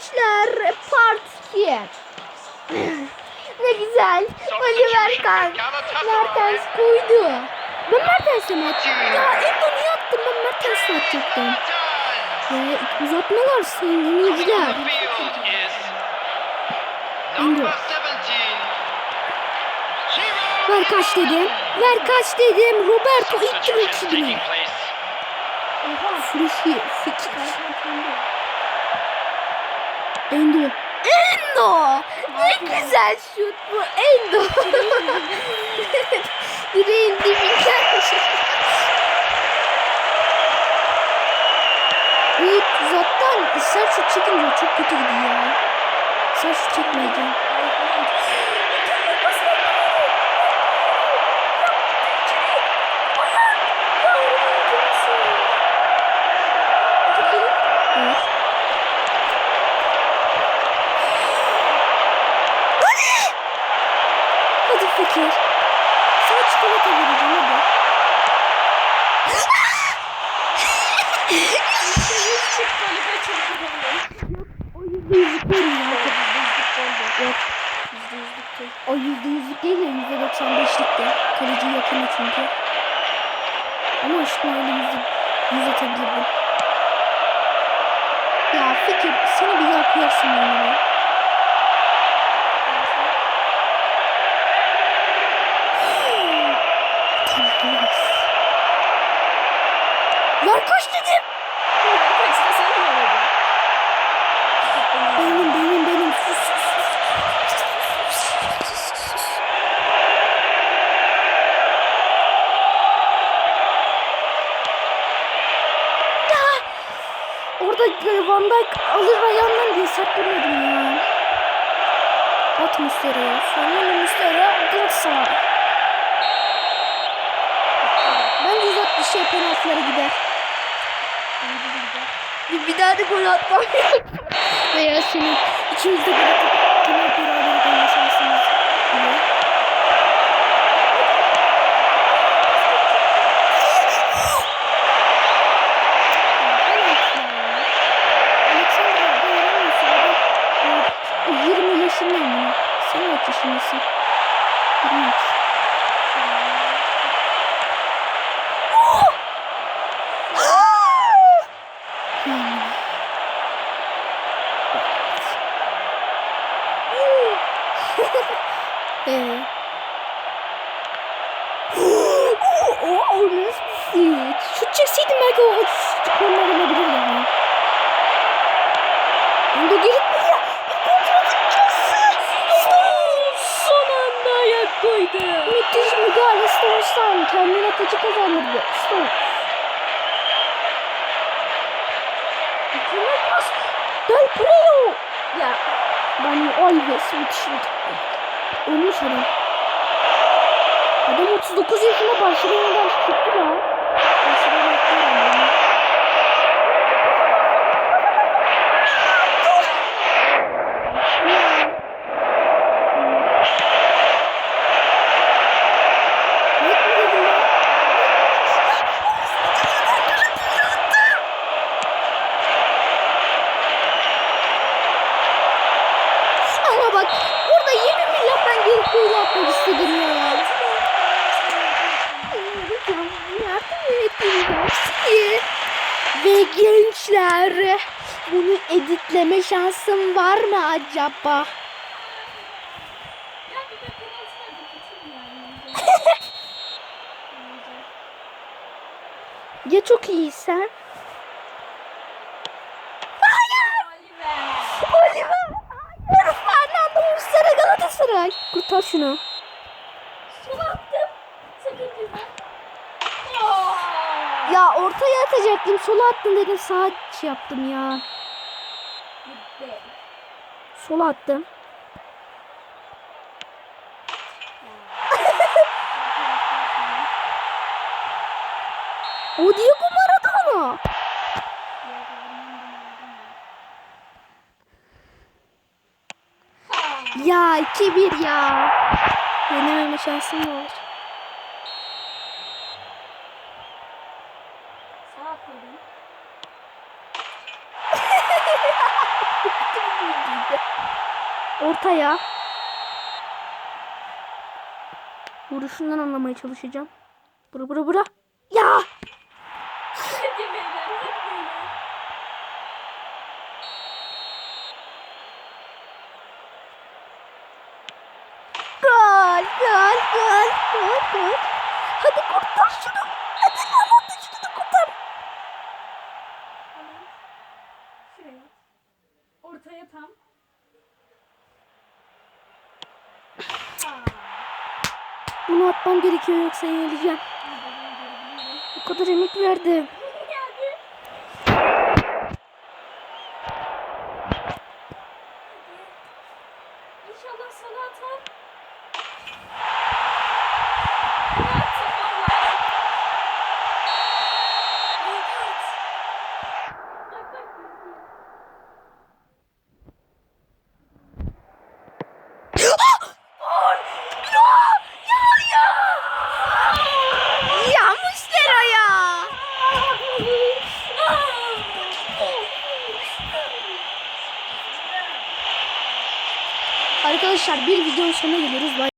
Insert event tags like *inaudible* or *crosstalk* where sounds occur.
gençler part 2. ne güzel. Oliver Kahn. Mertens koydu. Ben Mertens'e mi attım? Ya Endo niye attım? Ben Mertens'e atacaktım. Ya uzatmalar sevgiliciler. Endo. Ver kaç dedim. Ver kaç dedim. Roberto itti rakibini. Frişi. Fikir. Endo. Endo. Ne güzel şut bu. Endo. *laughs* Direğin dibinden. Evet zaten sert şut çekince çok kötü gidiyor. Sert şut çekmeyeceğim. Fikir. Sana çikolata vereceğim hadi. O yüzde yüzlük değil ya. Yok. O yüzde yüzlük değil ya yüzde doksan beşlikte. Kaleci yakını çünkü. Ama işte öyle yüzde yüz atabilirdim. Ya fikir seni bir yakıyorsun oyunu. Ver Orada Van Dijk alır ayağından diye saklanıyordum ya. At Muslera'ya. Sonra Muslera Galatasaray. Bence uzat bir şey penaltılara gider. Bir, bir daha da gol atmam *laughs* Veya senin içimizde bir temel kaç yaşındasın? 23. Hmm. Evet. o o nasıl bir şut? Şut çekseydim belki o olabilirdi ama. Kazandırdı. Stones. Mükemmel pas. Del Preo. Ya. Dani Alves bir Ölmüş adam. Adam 39 yaşında Barcelona'dan çıktı lan. Barcelona'dan gençler bunu editleme şansım var mı acaba? *laughs* Ya çok iyiysen? Oliver! Hayır! Fernando Muslera Galatasaray. Kurtar şunu. Ya ortaya atacaktım. Sola attım dedim. Sağa şey yaptım ya. Sola attım. o Diego Maradona. Ya 2-1 ya. Yenememe şansım var. Ortaya. Vuruşundan anlamaya çalışacağım. Bura bura bura. Ya! Gol, gol, gol, gol, gol. Hadi kurtar şunu. Hadi hadi şunu da kurtar. Ortaya tam. Bunu atmam gerekiyor yoksa yenileceğim. O kadar emek verdim. İnşallah sana atar. At, Allah. Bak, bak, bak. Ya Mustera ya. Arkadaşlar bir videonun sonuna geliyoruz. Bay